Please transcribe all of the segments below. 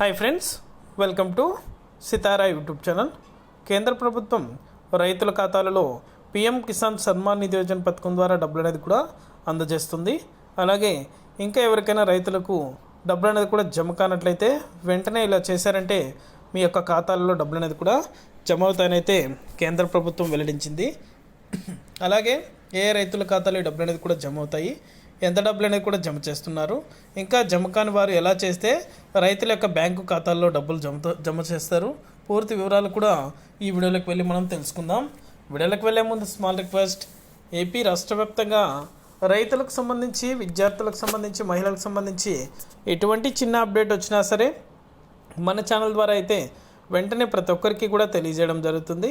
Hi friends welcome to Sitara YouTube channel కేంద్ర ప్రభుత్వం రైతుల ఖాతాలలో పిఎం కిసాన్ సన్మాన్ నిధి యోజన పథకం ద్వారా డబ్బులు అనేది కూడా అందజేస్తుంది. అలాగే ఇంకా ఎవరికైనా రైతులకు డబ్బులు అనేది కూడా జమ కానట్లయితే వెంటనే ఇలా చేశారంటే మీ యొక్క ఖాతాలలో డబ్బులు అనేది కూడా జమ అవుతాయనైతే కేంద్ర ప్రభుత్వం వెల్లడించింది. అలాగే ఏ రైతుల ఖాతాలో డబ్బులు అనేది కూడా జమ అవుతాయి? ఎంత డబ్బులు అనేది కూడా జమ చేస్తున్నారు. ఇంకా జమ కాని వారు ఎలా చేస్తే రైతుల యొక్క బ్యాంకు ఖాతాల్లో డబ్బులు జమ జమ చేస్తారు. పూర్తి వివరాలు కూడా ఈ వీడియోలోకి వెళ్ళి మనం తెలుసుకుందాం. వీడియోలోకి వెళ్ళే ముందు స్మాల్ రిక్వెస్ట్ ఏపీ రాష్ట్ర వ్యాప్తంగా రైతులకు సంబంధించి విద్యార్థులకు సంబంధించి మహిళలకు సంబంధించి ఎటువంటి చిన్న అప్డేట్ వచ్చినా సరే మన ఛానల్ ద్వారా అయితే వెంటనే ప్రతి ఒక్కరికి కూడా తెలియజేయడం జరుగుతుంది.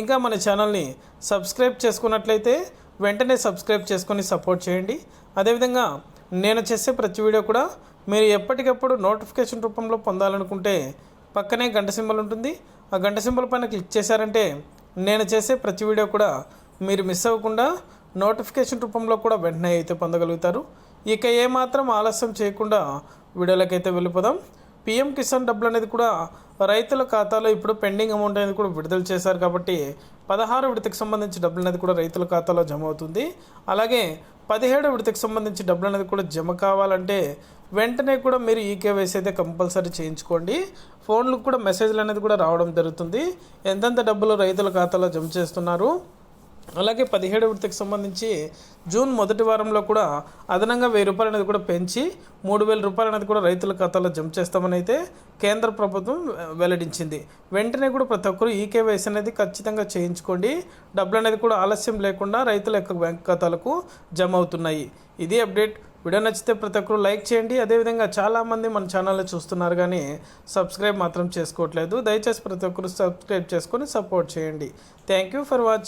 ఇంకా మన ఛానల్ని సబ్స్క్రైబ్ చేసుకున్నట్లయితే వెంటనే సబ్స్క్రైబ్ చేసుకొని సపోర్ట్ చేయండి. అదేవిధంగా నేను చేసే ప్రతి వీడియో కూడా మీరు ఎప్పటికప్పుడు నోటిఫికేషన్ రూపంలో పొందాలనుకుంటే పక్కనే గంట సింబల్ ఉంటుంది. ఆ గంట సింబల్ పైన క్లిక్ చేశారంటే నేను చేసే ప్రతి వీడియో కూడా మీరు మిస్ అవ్వకుండా నోటిఫికేషన్ రూపంలో కూడా వెంటనే అయితే పొందగలుగుతారు. ఇక ఏమాత్రం ఆలస్యం చేయకుండా వీడియోలకైతే వెళ్ళిపోదాం. పిఎం కిసాన్ డబ్బులు అనేది కూడా రైతుల ఖాతాలో ఇప్పుడు పెండింగ్ అమౌంట్ అనేది కూడా విడుదల చేశారు కాబట్టి పదహారు విడతకు సంబంధించి డబ్బులు అనేది కూడా రైతుల ఖాతాలో జమ అవుతుంది. అలాగే పదిహేడు విడతకు సంబంధించి డబ్బులు అనేది కూడా జమ కావాలంటే వెంటనే కూడా మీరు ఈ అయితే కంపల్సరీ చేయించుకోండి. ఫోన్లకు కూడా మెసేజ్లు అనేది కూడా రావడం జరుగుతుంది. ఎంతెంత డబ్బులు రైతుల ఖాతాలో జమ చేస్తున్నారు? అలాగే పదిహేడు విడతకు సంబంధించి జూన్ మొదటి వారంలో కూడా అదనంగా వెయ్యి రూపాయలు అనేది కూడా పెంచి మూడు వేల రూపాయలు అనేది కూడా రైతుల ఖాతాలో జమ చేస్తామని అయితే కేంద్ర ప్రభుత్వం వెల్లడించింది. వెంటనే కూడా ప్రతి ఒక్కరు ఈ అనేది ఖచ్చితంగా చేయించుకోండి. డబ్బులు అనేది కూడా ఆలస్యం లేకుండా రైతుల యొక్క బ్యాంక్ ఖాతాలకు జమ అవుతున్నాయి. ఇది అప్డేట్. వీడియో నచ్చితే ప్రతి ఒక్కరు లైక్ చేయండి. అదేవిధంగా చాలామంది మన ఛానల్ని చూస్తున్నారు కానీ సబ్స్క్రైబ్ మాత్రం చేసుకోవట్లేదు. దయచేసి ప్రతి ఒక్కరు సబ్స్క్రైబ్ చేసుకొని సపోర్ట్ చేయండి. Thank you for watching.